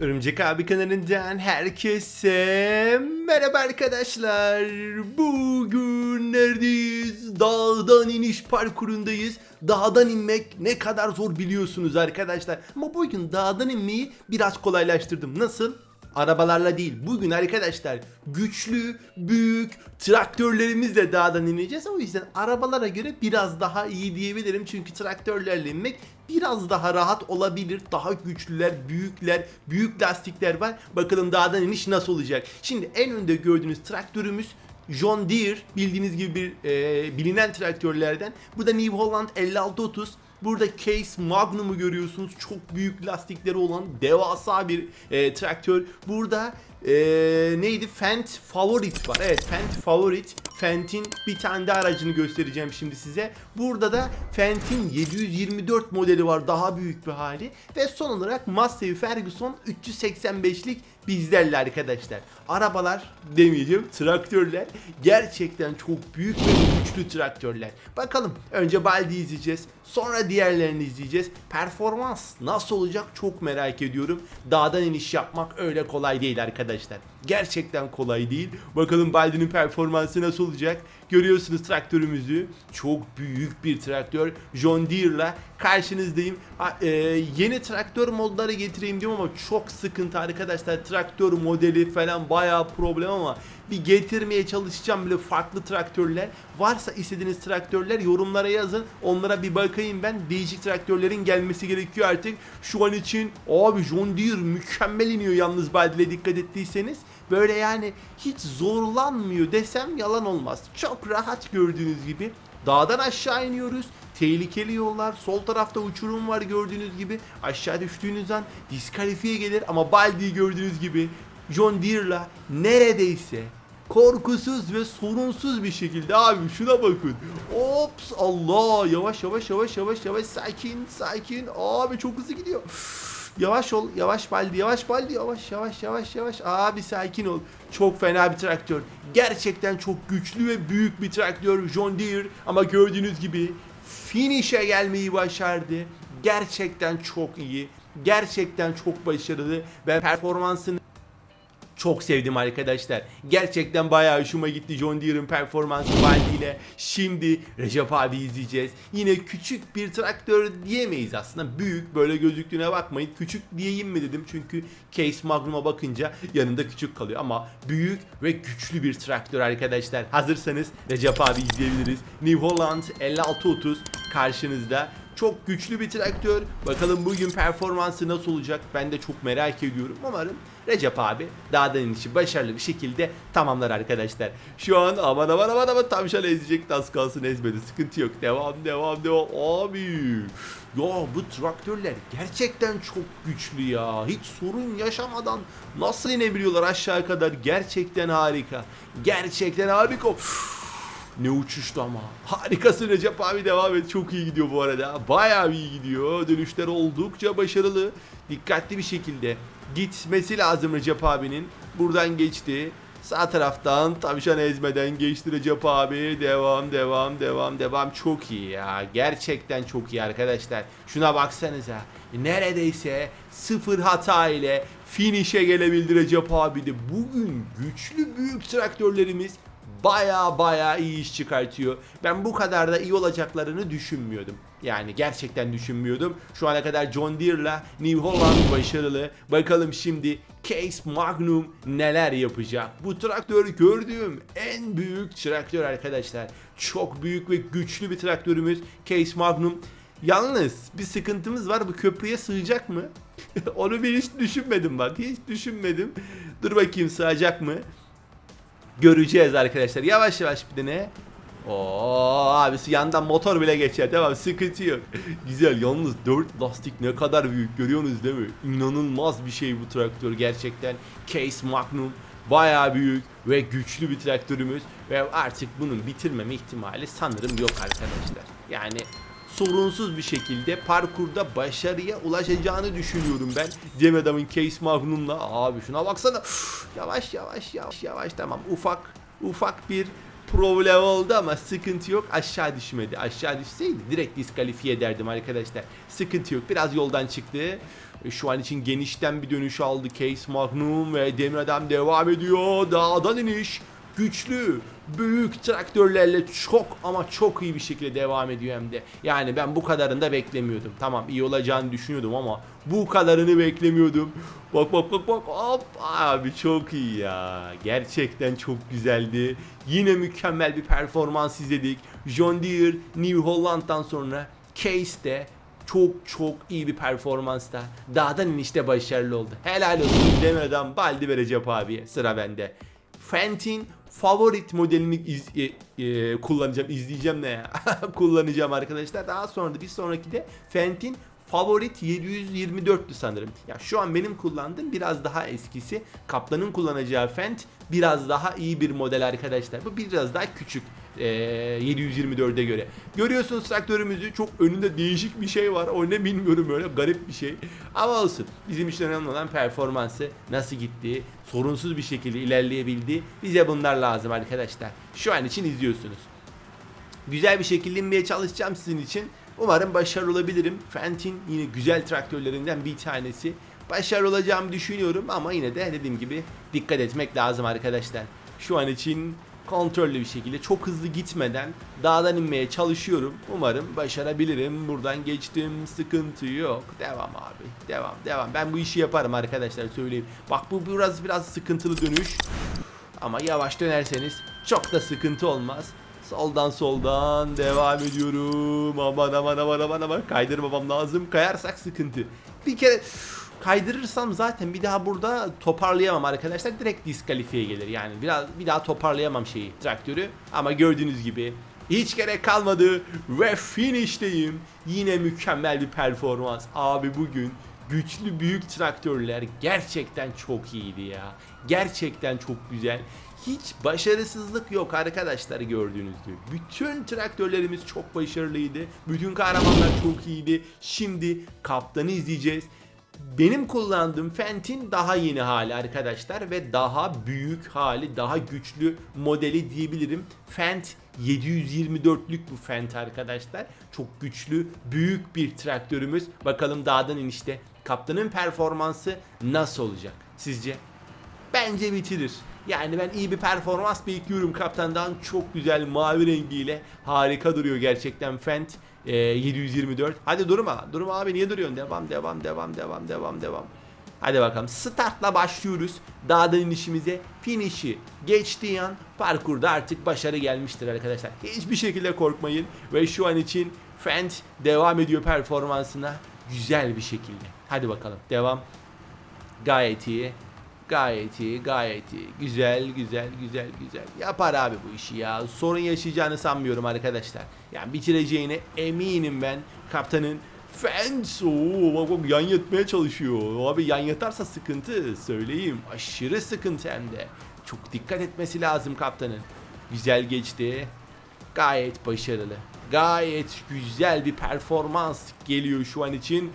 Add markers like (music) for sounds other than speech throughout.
Örümcek abi kanalından herkese merhaba arkadaşlar. Bugün neredeyiz? Dağdan iniş parkurundayız. Dağdan inmek ne kadar zor biliyorsunuz arkadaşlar. Ama bugün dağdan inmeyi biraz kolaylaştırdım. Nasıl? Arabalarla değil. Bugün arkadaşlar güçlü, büyük traktörlerimizle dağdan ineceğiz. O yüzden arabalara göre biraz daha iyi diyebilirim. Çünkü traktörlerle inmek biraz daha rahat olabilir. Daha güçlüler, büyükler, büyük lastikler var. Bakalım dağdan iniş nasıl olacak. Şimdi en önde gördüğünüz traktörümüz John Deere bildiğiniz gibi bir e, bilinen traktörlerden. Bu da New Holland 5630. Burada Case Magnum'u görüyorsunuz. Çok büyük lastikleri olan devasa bir e, traktör. Burada e, neydi? Fendt Favorit var. Evet Fendt Favorit. Fendt'in bir tane de aracını göstereceğim şimdi size. Burada da Fendt'in 724 modeli var. Daha büyük bir hali. Ve son olarak Massey Ferguson 385'lik bizlerle arkadaşlar. Arabalar demeyeceğim traktörler gerçekten çok büyük ve güçlü traktörler. Bakalım önce Baldi izleyeceğiz sonra diğerlerini izleyeceğiz. Performans nasıl olacak çok merak ediyorum. Dağdan iniş yapmak öyle kolay değil arkadaşlar. Gerçekten kolay değil. Bakalım Baldi'nin performansı nasıl olacak. Görüyorsunuz traktörümüzü. Çok büyük bir traktör. John Deere'la karşınızdayım. Ha, e, yeni traktör modları getireyim diyorum ama çok sıkıntı arkadaşlar. Traktör modeli falan bayağı problem ama bir getirmeye çalışacağım bile farklı traktörler. Varsa istediğiniz traktörler yorumlara yazın. Onlara bir bakayım ben. Değişik traktörlerin gelmesi gerekiyor artık. Şu an için abi John Deere mükemmel iniyor yalnız Baldi'le dikkat ettiyseniz. Böyle yani hiç zorlanmıyor desem yalan olmaz. Çok rahat gördüğünüz gibi. Dağdan aşağı iniyoruz. Tehlikeli yollar. Sol tarafta uçurum var gördüğünüz gibi. Aşağı düştüğünüz an diskalifiye gelir ama Baldi'yi gördüğünüz gibi John Deere'la neredeyse korkusuz ve sorunsuz bir şekilde abi şuna bakın. Ops Allah yavaş yavaş yavaş yavaş yavaş sakin sakin abi çok hızlı gidiyor. Yavaş ol, yavaş baldi, yavaş baldi, yavaş yavaş yavaş yavaş. Abi sakin ol. Çok fena bir traktör. Gerçekten çok güçlü ve büyük bir traktör John Deere ama gördüğünüz gibi finish'e gelmeyi başardı. Gerçekten çok iyi. Gerçekten çok başarılı ve performansını çok sevdim arkadaşlar. Gerçekten bayağı hoşuma gitti John Deere'ın performansı ile. Şimdi Recep abi izleyeceğiz. Yine küçük bir traktör diyemeyiz aslında. Büyük böyle gözüktüğüne bakmayın. Küçük diyeyim mi dedim çünkü Case Magnum'a bakınca yanında küçük kalıyor. Ama büyük ve güçlü bir traktör arkadaşlar. Hazırsanız Recep abi izleyebiliriz. New Holland 5630 karşınızda. Çok güçlü bir traktör. Bakalım bugün performansı nasıl olacak? Ben de çok merak ediyorum. Umarım Recep abi dağdan inişi başarılı bir şekilde tamamlar arkadaşlar. Şu an aman aman aman aman tavşan ezecek az kalsın ezmedi. Sıkıntı yok. Devam devam devam. Abi ya bu traktörler gerçekten çok güçlü ya. Hiç sorun yaşamadan nasıl inebiliyorlar aşağı kadar? Gerçekten harika. Gerçekten harika. Üf. Ne uçuştu ama. Harikasın Recep abi devam et. Çok iyi gidiyor bu arada. Bayağı iyi gidiyor. Dönüşler oldukça başarılı. Dikkatli bir şekilde gitmesi lazım Recep abinin. Buradan geçti. Sağ taraftan tavşan ezmeden geçti Recep abi. Devam devam devam devam. Çok iyi ya. Gerçekten çok iyi arkadaşlar. Şuna baksanıza. Neredeyse sıfır hata ile finish'e gelebildi Recep abi de. Bugün güçlü büyük traktörlerimiz baya baya iyi iş çıkartıyor. Ben bu kadar da iyi olacaklarını düşünmüyordum. Yani gerçekten düşünmüyordum. Şu ana kadar John Deere'la New Holland başarılı. Bakalım şimdi Case Magnum neler yapacak. Bu traktör gördüğüm en büyük traktör arkadaşlar. Çok büyük ve güçlü bir traktörümüz Case Magnum. Yalnız bir sıkıntımız var. Bu köprüye sığacak mı? (laughs) Onu bir hiç düşünmedim bak. Hiç düşünmedim. Dur bakayım sığacak mı? Göreceğiz arkadaşlar. Yavaş yavaş bir de ne? Oo abisi yandan motor bile geçer tamam sıkıntı yok. (laughs) Güzel yalnız 4 lastik ne kadar büyük görüyorsunuz değil mi? İnanılmaz bir şey bu traktör gerçekten. Case Magnum baya büyük ve güçlü bir traktörümüz ve artık bunun bitirmeme ihtimali sanırım yok arkadaşlar. Yani sorunsuz bir şekilde parkurda başarıya ulaşacağını düşünüyorum ben. Cem adamın Case Magnum'la abi şuna baksana. Üf, yavaş yavaş yavaş yavaş tamam ufak ufak bir problem oldu ama sıkıntı yok. Aşağı düşmedi. Aşağı düşseydi direkt diskalifiye ederdim arkadaşlar. Sıkıntı yok. Biraz yoldan çıktı. Ve şu an için genişten bir dönüş aldı Case Magnum ve Demir Adam devam ediyor. Dağdan iniş. Güçlü, büyük traktörlerle çok ama çok iyi bir şekilde devam ediyor hem de. Yani ben bu kadarını da beklemiyordum. Tamam iyi olacağını düşünüyordum ama bu kadarını beklemiyordum. Bak bak bak bak hop abi çok iyi ya. Gerçekten çok güzeldi. Yine mükemmel bir performans izledik. John Deere New Holland'dan sonra Case de çok çok iyi bir performansta. Dağdan inişte başarılı oldu. Helal olsun demeden baldi ve Recep abiye. Sıra bende. Fenton favorit modelini iz, e, e, kullanacağım. izleyeceğim ne ya? (laughs) kullanacağım arkadaşlar. Daha sonra da bir sonraki de Fenton Favorit 724'tü sanırım. Ya şu an benim kullandığım biraz daha eskisi. Kaplan'ın kullanacağı Fent biraz daha iyi bir model arkadaşlar. Bu biraz daha küçük. Ee, 724'e göre. Görüyorsunuz traktörümüzü çok önünde değişik bir şey var. O ne bilmiyorum öyle garip bir şey. Ama olsun. Bizim için önemli olan performansı nasıl gittiği, sorunsuz bir şekilde ilerleyebildiği. Bize bunlar lazım arkadaşlar. Şu an için izliyorsunuz. Güzel bir şekilde inmeye çalışacağım sizin için. Umarım başarılı olabilirim. Fenton yine güzel traktörlerinden bir tanesi. Başarılı olacağımı düşünüyorum ama yine de dediğim gibi dikkat etmek lazım arkadaşlar. Şu an için kontrollü bir şekilde çok hızlı gitmeden dağdan inmeye çalışıyorum. Umarım başarabilirim. Buradan geçtim. Sıkıntı yok. Devam abi. Devam devam. Ben bu işi yaparım arkadaşlar söyleyeyim. Bak bu biraz biraz sıkıntılı dönüş. Ama yavaş dönerseniz çok da sıkıntı olmaz. Soldan soldan devam ediyorum. Aman aman aman aman aman kaydırmamam lazım. Kayarsak sıkıntı. Bir kere kaydırırsam zaten bir daha burada toparlayamam arkadaşlar. Direkt diskalifiye gelir. Yani biraz bir daha toparlayamam şeyi traktörü. Ama gördüğünüz gibi hiç gerek kalmadı ve finişteyim. Yine mükemmel bir performans. Abi bugün güçlü büyük traktörler gerçekten çok iyiydi ya. Gerçekten çok güzel. Hiç başarısızlık yok arkadaşlar gördüğünüz gibi. Bütün traktörlerimiz çok başarılıydı. Bütün kahramanlar çok iyiydi. Şimdi kaptanı izleyeceğiz. Benim kullandığım Fent'in daha yeni hali arkadaşlar ve daha büyük hali, daha güçlü modeli diyebilirim. Fent 724'lük bu Fent arkadaşlar. Çok güçlü, büyük bir traktörümüz. Bakalım dağdan inişte kaptanın performansı nasıl olacak sizce? Bence bitirir. Yani ben iyi bir performans bekliyorum kaptandan. Çok güzel mavi rengiyle harika duruyor gerçekten Fent. Ee, 724. Hadi durma. Durma abi niye duruyorsun? Devam devam devam devam devam devam. Hadi bakalım startla başlıyoruz. Dağdan inişimize finişi geçtiği an parkurda artık başarı gelmiştir arkadaşlar. Hiçbir şekilde korkmayın. Ve şu an için Fent devam ediyor performansına güzel bir şekilde. Hadi bakalım devam. Gayet iyi. Gayet iyi, gayet iyi. Güzel, güzel, güzel, güzel. Yapar abi bu işi ya. Sorun yaşayacağını sanmıyorum arkadaşlar. Yani bitireceğine eminim ben. Kaptanın Fence. Oo, bak bak yan yatmaya çalışıyor. Abi yan yatarsa sıkıntı. Söyleyeyim. Aşırı sıkıntı hem de. Çok dikkat etmesi lazım kaptanın. Güzel geçti. Gayet başarılı. Gayet güzel bir performans geliyor şu an için.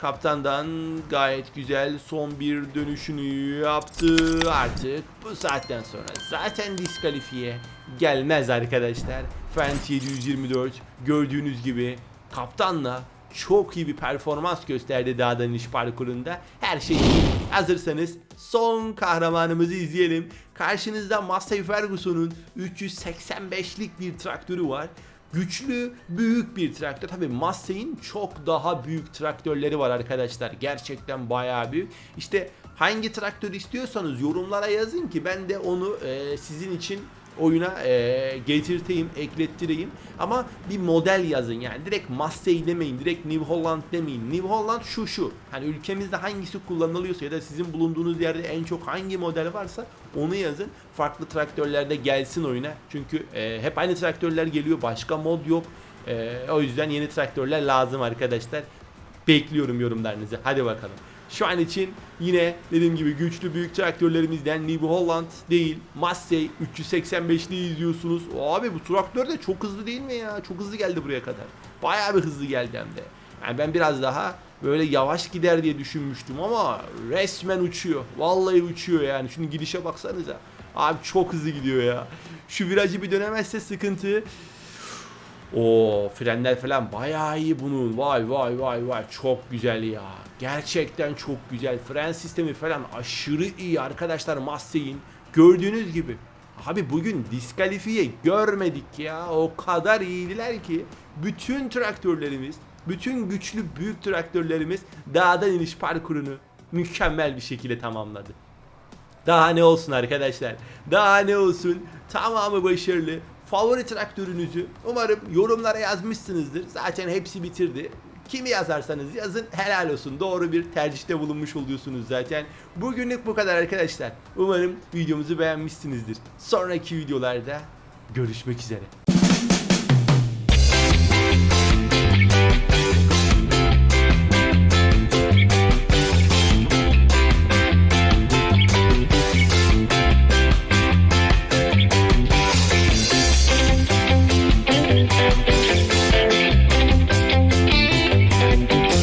Kaptandan gayet güzel son bir dönüşünü yaptı artık bu saatten sonra zaten diskalifiye gelmez arkadaşlar. Fent 724 gördüğünüz gibi kaptanla çok iyi bir performans gösterdi dağdan iniş parkurunda. Her şey iyi. Hazırsanız son kahramanımızı izleyelim. Karşınızda Massey Ferguson'un 385'lik bir traktörü var. Güçlü, büyük bir traktör. Tabi Massey'in çok daha büyük traktörleri var arkadaşlar. Gerçekten bayağı büyük. İşte hangi traktör istiyorsanız yorumlara yazın ki ben de onu e, sizin için oyuna e, getirteyim, eklettireyim. Ama bir model yazın yani. Direkt Massey demeyin, direkt New Holland demeyin. New Holland şu şu. Hani ülkemizde hangisi kullanılıyorsa ya da sizin bulunduğunuz yerde en çok hangi model varsa onu yazın. Farklı traktörlerde gelsin oyuna. Çünkü e, hep aynı traktörler geliyor. Başka mod yok. E, o yüzden yeni traktörler lazım arkadaşlar. Bekliyorum yorumlarınızı. Hadi bakalım. Şu an için yine dediğim gibi güçlü büyük traktörlerimizden New Holland değil Massey 385'li izliyorsunuz. O abi bu traktör de çok hızlı değil mi ya? Çok hızlı geldi buraya kadar. Bayağı bir hızlı geldi hem de. Yani ben biraz daha böyle yavaş gider diye düşünmüştüm ama resmen uçuyor. Vallahi uçuyor yani. Şunun gidişe baksanıza. Abi çok hızlı gidiyor ya. Şu virajı bir dönemezse sıkıntı. O frenler falan bayağı iyi bunun. Vay vay vay vay çok güzel ya. Gerçekten çok güzel. Fren sistemi falan aşırı iyi arkadaşlar Mustang'in. Gördüğünüz gibi. Abi bugün diskalifiye görmedik ya. O kadar iyiydiler ki bütün traktörlerimiz, bütün güçlü büyük traktörlerimiz dağdan iniş parkurunu mükemmel bir şekilde tamamladı. Daha ne olsun arkadaşlar? Daha ne olsun? Tamamı başarılı. Favori traktörünüzü umarım yorumlara yazmışsınızdır. Zaten hepsi bitirdi. Kimi yazarsanız yazın helal olsun. Doğru bir tercihte bulunmuş oluyorsunuz zaten. Bugünlük bu kadar arkadaşlar. Umarım videomuzu beğenmişsinizdir. Sonraki videolarda görüşmek üzere.